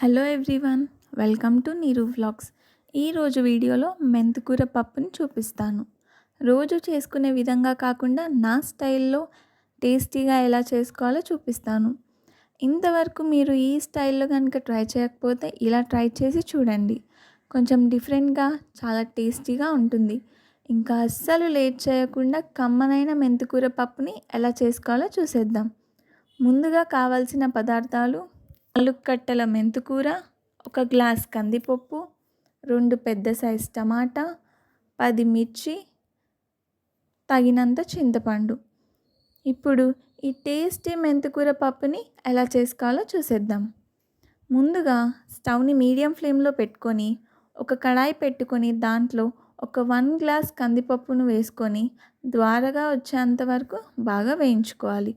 Hello everyone welcome to Neeru vlogs ఈరోజు వీడియోలో మెంతికూర పప్పుని చూపిస్తాను. రోజు చేసుకునే విధంగా కాకుండా నా స్టైల్లో టేస్టీగా ఎలా చేసుకోవాలో చూపిస్తాను. ఇంతవరకు మీరు ఈ స్టైల్లో కనుక ట్రై చేయకపోతే ఇలా ట్రై చేసి చూడండి. కొంచెం డిఫరెంట్గా చాలా టేస్టీగా ఉంటుంది. ఇంకా అస్సలు లేట్ చేయకుండా కమ్మనైన మెంతికూర పప్పుని ఎలా చేసుకోవాలో చూసేద్దాం. ముందుగా కావాల్సిన పదార్థాలు నాలుగు కట్టల మెంతుకూర ఒక గ్లాస్ కందిపప్పు రెండు పెద్ద సైజ్ టమాటా పది మిర్చి తగినంత చింతపండు. ఇప్పుడు ఈ టేస్టీ మెంతికూర పప్పుని ఎలా చేసుకోవాలో చూసేద్దాం. ముందుగా స్టవ్ని మీడియం ఫ్లేమ్లో పెట్టుకొని ఒక కడాయి పెట్టుకొని దాంట్లో ఒక వన్ గ్లాస్ కందిపప్పును వేసుకొని ద్వారగా వచ్చేంత వరకు బాగా వేయించుకోవాలి.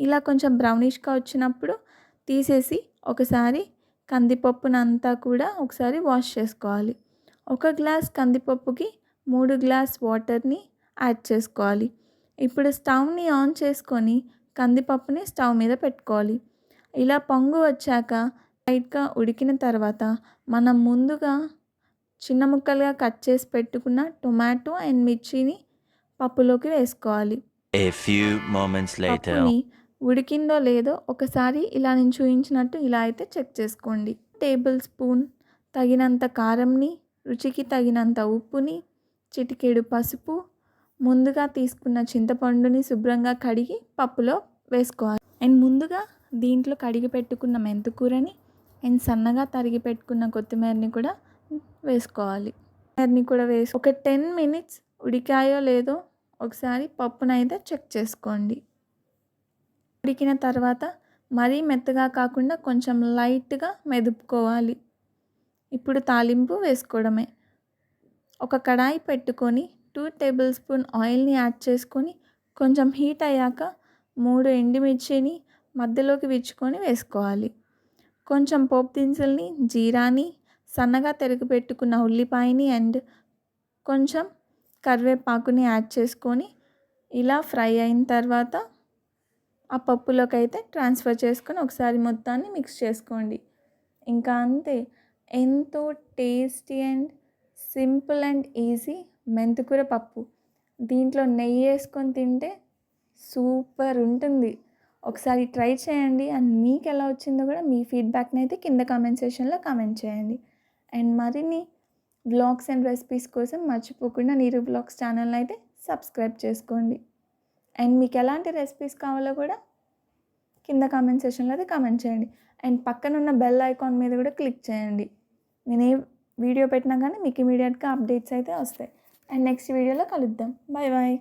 ఇలా కొంచెం బ్రౌనిష్గా వచ్చినప్పుడు తీసేసి ఒకసారి కందిపప్పునంతా కూడా ఒకసారి వాష్ చేసుకోవాలి. ఒక గ్లాస్ కందిపప్పుకి మూడు గ్లాస్ వాటర్ని యాడ్ చేసుకోవాలి. ఇప్పుడు స్టవ్ని ఆన్ చేసుకొని కందిపప్పుని స్టవ్ మీద పెట్టుకోవాలి. ఇలా పొంగు వచ్చాక లైట్గా ఉడికిన తర్వాత మనం ముందుగా చిన్న ముక్కలుగా కట్ చేసి పెట్టుకున్న టొమాటో అండ్ మిర్చిని పప్పులోకి వేసుకోవాలి. ఉడికిందో లేదో ఒకసారి ఇలా నేను చూపించినట్టు ఇలా అయితే చెక్ చేసుకోండి. టేబుల్ స్పూన్ తగినంత కారంని రుచికి తగినంత ఉప్పుని చిటికెడు పసుపు ముందుగా తీసుకున్న చింతపండుని శుభ్రంగా కడిగి పప్పులో వేసుకోవాలి. అండ్ ముందుగా దీంట్లో కడిగి పెట్టుకున్న మెంతుకూరని అండ్ సన్నగా తరిగి పెట్టుకున్న కొత్తిమీరని కూడా వేసుకోవాలి. కొత్తిమీరని కూడా వేసి ఒక టెన్ మినిట్స్ ఉడికాయో లేదో ఒకసారి పప్పునైతే చెక్ చేసుకోండి. ఉడికిన తర్వాత మరీ మెత్తగా కాకుండా కొంచెం లైట్గా మెదుపుకోవాలి. ఇప్పుడు తాలింపు వేసుకోవడమే. ఒక కడాయి పెట్టుకొని టూ టేబుల్ స్పూన్ ఆయిల్ని యాడ్ చేసుకొని కొంచెం హీట్ అయ్యాక మూడు ఎండుమిర్చిని మధ్యలోకి విచ్చుకొని వేసుకోవాలి. కొంచెం పోపు దినుసుల్ని జీరాని సన్నగా తెరిగి పెట్టుకున్న ఉల్లిపాయని అండ్ కొంచెం కరివేపాకుని యాడ్ చేసుకొని ఇలా ఫ్రై అయిన తర్వాత ఆ పప్పులోకి అయితే ట్రాన్స్ఫర్ చేసుకొని ఒకసారి మొత్తాన్ని మిక్స్ చేసుకోండి. ఇంకా అంతే. ఎంతో tasty and simple and easy మెంతికూర పప్పు. దీంట్లో నెయ్యి వేసుకొని తింటే సూపర్ ఉంటుంది. ఒకసారి ట్రై చేయండి. అండ్ మీకు ఎలా వచ్చిందో కూడా మీ ఫీడ్బ్యాక్ని అయితే కింద కామెంట్ సెషన్లో కామెంట్ చేయండి. అండ్ మరిన్ని వ్లాగ్స్ అండ్ రెసిపీస్ కోసం మర్చిపోకుండా నీరు బ్లాగ్స్ ఛానల్ని అయితే సబ్స్క్రైబ్ చేసుకోండి. అండ్ మీకు ఎలాంటి రెసిపీస్ కావాలో కూడా కింద కామెంట్ సెషన్లో అది కామెంట్ చేయండి. అండ్ పక్కన ఉన్న బెల్ ఐకాన్ మీద కూడా క్లిక్ చేయండి. నేను ఏ వీడియో పెట్టినా కానీ మీకు ఇమీడియట్గా అప్డేట్స్ అయితే వస్తాయి. అండ్ నెక్స్ట్ వీడియోలో కలుద్దాం. Bye bye